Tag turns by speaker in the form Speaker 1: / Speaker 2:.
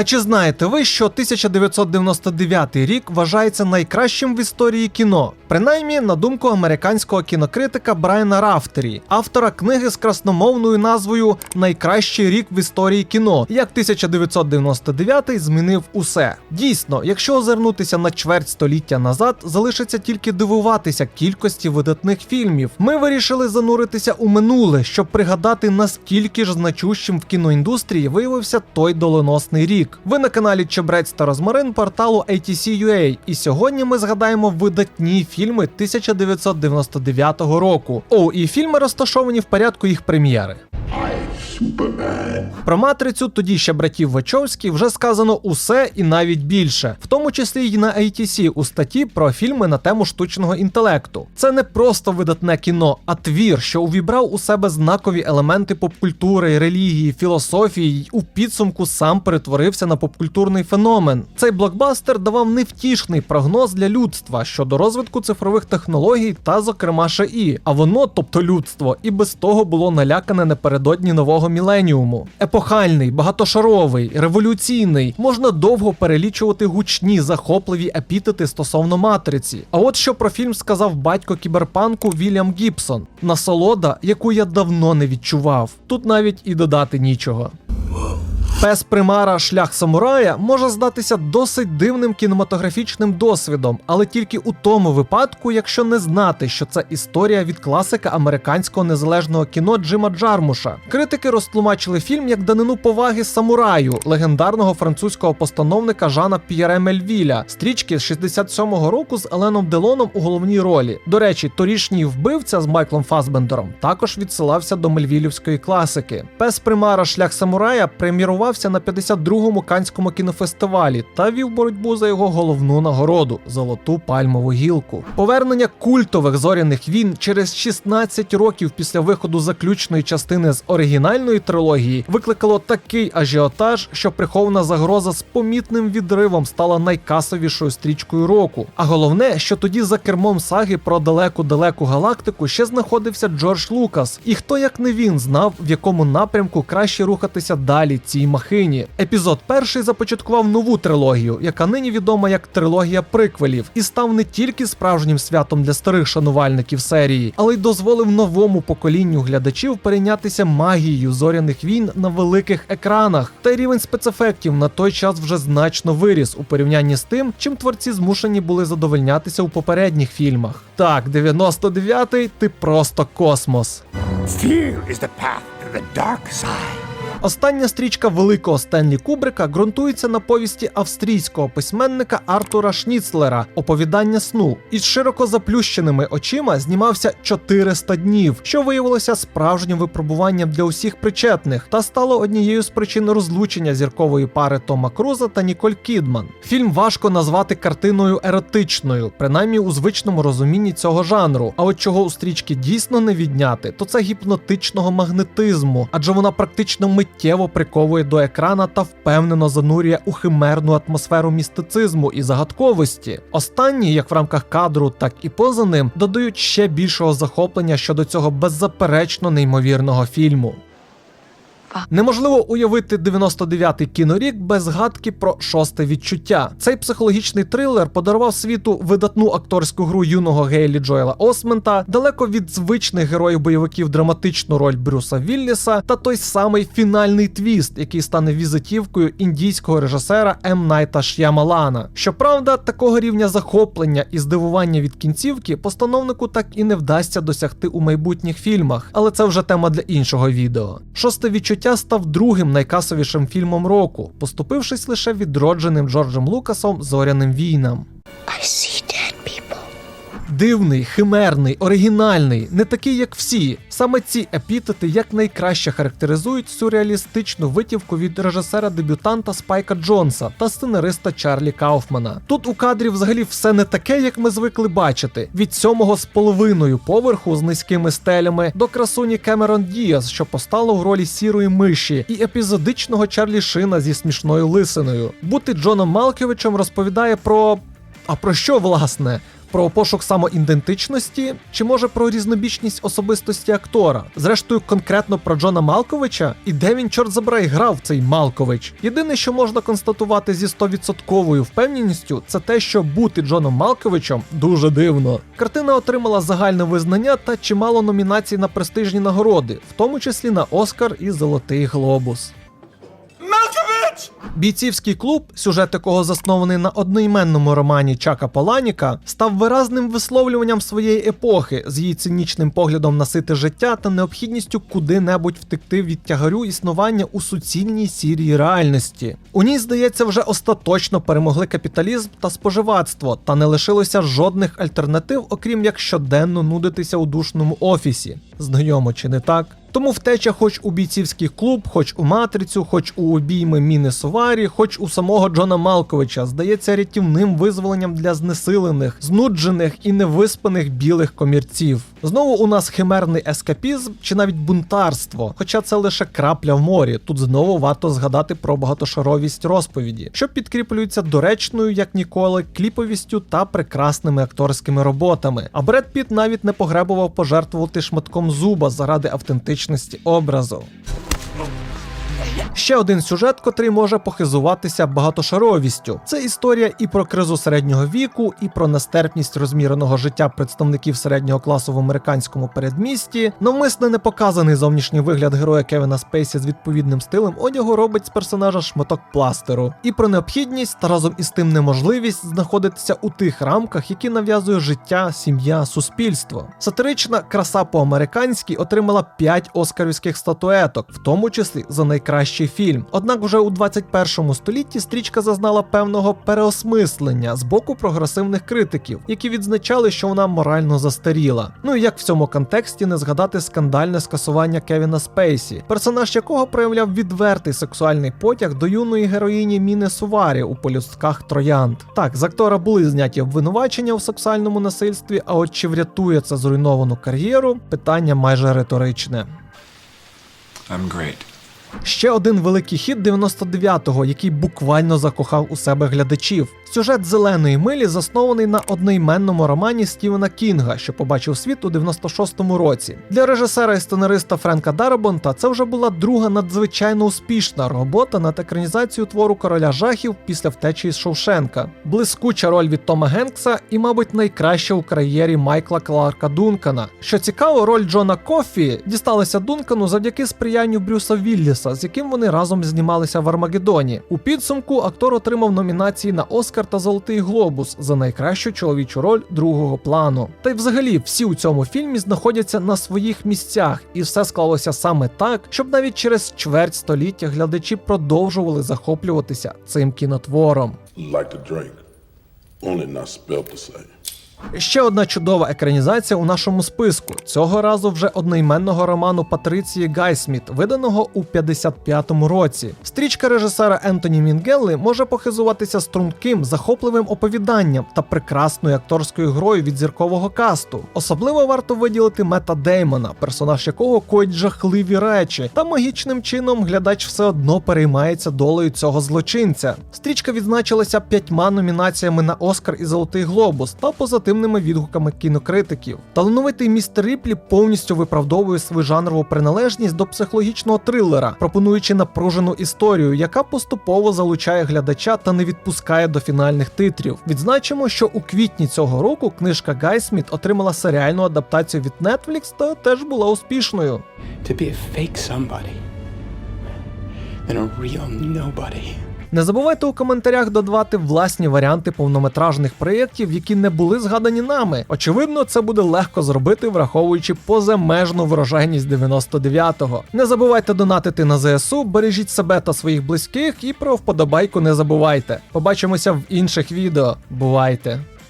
Speaker 1: А чи знаєте ви, що 1999 рік вважається найкращим в історії кіно? Принаймні, на думку американського кінокритика Брайана Рафтері, автора книги з красномовною назвою Найкращий рік в історії кіно, як 1999 змінив усе. Дійсно, якщо озирнутися на чверть століття назад, залишиться тільки дивуватися кількості видатних фільмів. Ми вирішили зануритися у минуле, щоб пригадати, наскільки ж значущим в кіноіндустрії виявився той доленосний рік. Ви на каналі Чебрець та Розмарин порталу ATC.ua, і сьогодні ми згадаємо видатні фільми 1999 року. О, і фільми розташовані в порядку їх прем'єри. Про матрицю тоді ще братів Вачовські вже сказано усе і навіть більше, в тому числі й на ATC у статті про фільми на тему штучного інтелекту. Це не просто видатне кіно, а твір, що увібрав у себе знакові елементи попкультури, релігії, філософії, й у підсумку сам перетворився на попкультурний феномен. Цей блокбастер давав невтішний прогноз для людства щодо розвитку цифрових технологій та, зокрема, ШІ. А воно, тобто людство, і без того було налякане напередодні нового міленіуму. Епохальний, багатошаровий, революційний. Можна довго перелічувати гучні, захопливі епітети стосовно матриці. А от що про фільм сказав батько кіберпанку Вільям Гібсон: насолода, яку я давно не відчував. Тут навіть і додати нічого. Пес примара Шлях самурая може здатися досить дивним кінематографічним досвідом, але тільки у тому випадку, якщо не знати, що це історія від класика американського незалежного кіно Джима Джармуша. Критики розтлумачили фільм як данину поваги самураю, легендарного французького постановника Жана П'єре Мельвіля, стрічки з 67-го року з Еленом Делоном у головній ролі. До речі, торішній вбивця з Майклом Фасбендером також відсилався до мельвілівської класики. Пес примара Шлях самурая прем'єрувався на 52-му канському кінофестивалі та вів боротьбу за його головну нагороду золоту пальмову гілку. Повернення культових зоряних війн через 16 років після виходу заключної частини з оригінальної трилогії викликало такий ажіотаж, що прихована загроза з помітним відривом стала найкасовішою стрічкою року. А головне, що тоді за кермом саги про далеку-далеку галактику ще знаходився Джордж Лукас, і хто як не він знав, в якому напрямку краще рухатися далі цій махині. Епізод перший започаткував нову трилогію, яка нині відома як трилогія приквелів, і став не тільки справжнім святом для старих шанувальників серії, але й дозволив новому поколінню глядачів перейнятися магією зоряних війн на великих екранах. Та й рівень спецефектів на той час вже значно виріс у порівнянні з тим, чим творці змушені були задовольнятися у попередніх фільмах. Так, 99-й ти просто космос.
Speaker 2: Fear is the path to the dark side.
Speaker 1: Остання стрічка великого Стенлі Кубрика ґрунтується на повісті австрійського письменника Артура Шніцлера Оповідання сну. Із широко заплющеними очима знімався 400 днів, що виявилося справжнім випробуванням для усіх причетних та стало однією з причин розлучення зіркової пари Тома Круза та Ніколь Кідман. Фільм важко назвати картиною еротичною, принаймні у звичному розумінні цього жанру. А от чого у стрічки дійсно не відняти, то це гіпнотичного магнетизму, адже вона практично миттєво приковує до екрана та впевнено занурює у химерну атмосферу містицизму і загадковості. Останні, як в рамках кадру, так і поза ним, додають ще більшого захоплення щодо цього беззаперечно неймовірного фільму. Неможливо уявити 99-й кінорік без згадки про шосте відчуття. Цей психологічний трилер подарував світу видатну акторську гру юного Гейлі Джоела Осмента, далеко від звичних героїв бойовиків драматичну роль Брюса Вілліса та той самий фінальний твіст, який стане візитівкою індійського режисера М. Найта Ш'ямалана. Щоправда, такого рівня захоплення і здивування від кінцівки постановнику так і не вдасться досягти у майбутніх фільмах, але це вже тема для іншого відео. Шосте відчуття став другим найкасовішим фільмом року, поступившись лише відродженим Джорджем Лукасом зоряним війнам.
Speaker 2: I see.
Speaker 1: Дивний, химерний, оригінальний, не такий, як всі. Саме ці епітети якнайкраще характеризують сюрреалістичну витівку від режисера-дебютанта Спайка Джонса та сценариста Чарлі Кауфмана. Тут у кадрі взагалі все не таке, як ми звикли бачити: від сьомого з половиною поверху з низькими стелями до красуні Кемерон Діас, що постало в ролі сірої миші, і епізодичного Чарлі Шина зі смішною лисиною. Бути Джоном Малковичем розповідає про. А про що власне? Про пошук самоідентичності, чи може про різнобічність особистості актора? Зрештою, конкретно про Джона Малковича, і де він, чорт забирай, грав цей Малкович. Єдине, що можна констатувати зі 100% впевненістю, це те, що бути Джоном Малковичем дуже дивно. Картина отримала загальне визнання та чимало номінацій на престижні нагороди, в тому числі на Оскар і Золотий Глобус. Бійцівський клуб, сюжет якого заснований на одноіменному романі Чака Поланіка, став виразним висловлюванням своєї епохи з її цинічним поглядом на сите життя та необхідністю куди-небудь втекти від тягарю існування у суцільній сірій реальності. У ній, здається, вже остаточно перемогли капіталізм та споживацтво, та не лишилося жодних альтернатив, окрім як щоденно нудитися у душному офісі. Знайомо чи не так? Тому втеча хоч у бійцівський клуб, хоч у матрицю, хоч у обійми Міни Суварі, хоч у самого Джона Малковича, здається рятівним визволенням для знесилених, знуджених і невиспаних білих комірців. Знову у нас химерний ескапізм чи навіть бунтарство, хоча це лише крапля в морі. Тут знову варто згадати про багатошаровість розповіді, що підкріплюється доречною, як ніколи, кліповістю та прекрасними акторськими роботами. А Бред Піт навіть не погребував пожертвувати шматком зуба заради автентичності образу. Ще один сюжет, котрий може похизуватися багатошаровістю. Це історія і про кризу середнього віку, і про нестерпність розміреного життя представників середнього класу в американському передмісті. Навмисне не показаний зовнішній вигляд героя Кевіна Спейсі з відповідним стилем одягу робить з персонажа шматок пластеру. І про необхідність та разом із тим неможливість знаходитися у тих рамках, які нав'язує життя, сім'я, суспільство. Сатирична краса по-американськи отримала 5 оскарівських статуеток, в тому числі за найкращий фільм. Однак вже у 21 столітті стрічка зазнала певного переосмислення з боку прогресивних критиків, які відзначали, що вона морально застаріла. Ну і як в цьому контексті не згадати скандальне скасування Кевіна Спейсі, персонаж якого проявляв відвертий сексуальний потяг до юної героїні Міни Суварі у полюстках Троянд. Так, з актора були зняті обвинувачення у сексуальному насильстві, а от чи врятує це зруйновану кар'єру, питання майже риторичне.
Speaker 3: I'm great.
Speaker 1: Ще один великий хіт 99-го, який буквально закохав у себе глядачів. Сюжет зеленої милі заснований на одноіменному романі Стівена Кінга, що побачив світ у 96-му році. Для режисера і сценариста Френка Дарабонта це вже була друга надзвичайно успішна робота над екранізацією твору короля жахів після втечі із Шовшенка. Блискуча роль від Тома Генкса і, мабуть, найкраща у кар'єрі Майкла Кларка Дункана. Що цікаво, роль Джона Кофі дісталася Дункану завдяки сприянню Брюса Вілліса, з яким вони разом знімалися в Армагеддоні. У підсумку актор отримав номінації на Оскар та Золотий Глобус за найкращу чоловічу роль другого плану. Та й взагалі всі у цьому фільмі знаходяться на своїх місцях, і все склалося саме так, щоб навіть через чверть століття глядачі продовжували захоплюватися цим кінотвором.
Speaker 4: like to drink, only not spelled the same.
Speaker 1: Ще одна чудова екранізація у нашому списку. Цього разу вже одноіменного роману Патриції Гайсміт, виданого у 55-му році. Стрічка режисера Ентоні Мінгелли може похизуватися струнким, захопливим оповіданням та прекрасною акторською грою від зіркового касту. Особливо варто виділити Мета Деймона, персонаж якого коїть жахливі речі, та магічним чином глядач все одно переймається долею цього злочинця. Стрічка відзначилася п'ятьма номінаціями на Оскар і Золотий Глобус та позитивними відгуками кінокритиків. Талановитий містер Ріплі повністю виправдовує свою жанрову приналежність до психологічного трилера, пропонуючи напружену історію, яка поступово залучає глядача та не відпускає до фінальних титрів. Відзначимо, що у квітні цього року книжка Гайсміт отримала серіальну адаптацію від Netflix та теж була успішною.
Speaker 5: to be a fake somebody than a real nobody.
Speaker 1: Не забувайте у коментарях додавати власні варіанти повнометражних проєктів, які не були згадані нами. Очевидно, це буде легко зробити, враховуючи позамежну врожайність 99-го. Не забувайте донатити на ЗСУ, бережіть себе та своїх близьких і про вподобайку не забувайте. Побачимося в інших відео. Бувайте!